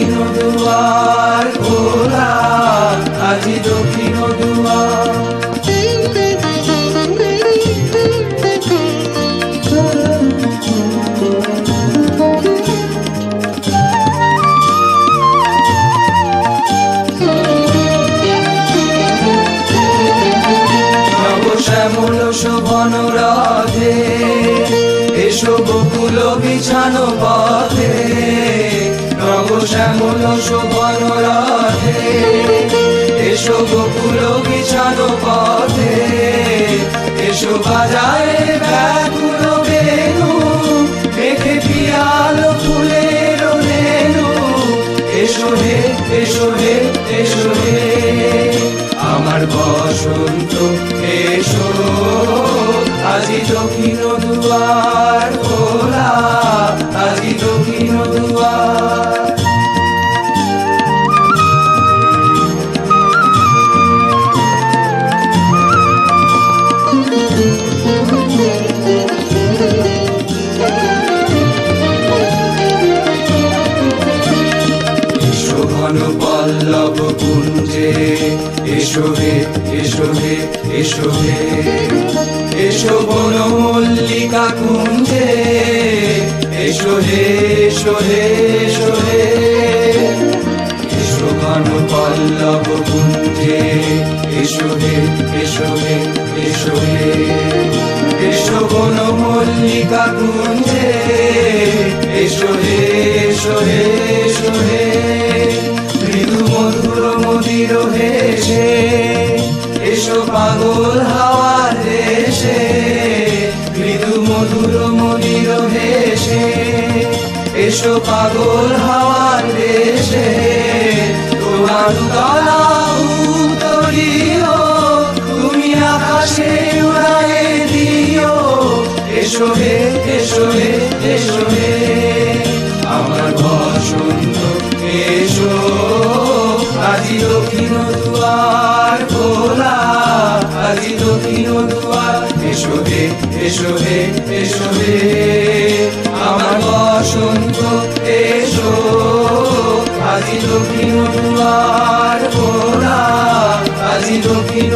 দক্ষিণ দুয়ার খোলা আজি দক্ষিণ দুয়ার। শ্যামল শোভন রাধে এসো বকুল বিছানো পথে। শ্যামল শোভন রাধে। এসো বকুল বিছানো পথে। এসো বাজায় ব্যাকুল বেনু। মেঘে পিয়াল ফুলের রেণু এসো হে এসো হে এসো হে আমার বসন্ত, এসো। আজি দক্ষিণ দুয়ার খোলা। আজি দক্ষিণ দুয়ার কুঞ্জে এসো হে এসো হে এসো হে। এসো বন মল্লিকা কুঞ্জে, এসো হে এসো হে এসো হে। এসো ঘন পল্লব কুঞ্জে, এসো হে এসো হে এসো হে। এসো বন মল্লিকা কুঞ্জে, এসো হে এসো হে। এসো পাগল হাওয়ার দেশে, মৃদু মধুর মদির হেসে এসো পাগল হাওয়ার দেশে, তোমার গলা উতরিও তুমি আকাশে উড়ায়ে দিও। এসো হে এসো হে এসো হে, আমার বসন্ত, এসো। আজি দক্ষিণ দুয়ার খোলা। এসো হে আমার বসন্ত এসো। আজি দক্ষিণ দুয়ার আজি দক্ষিণ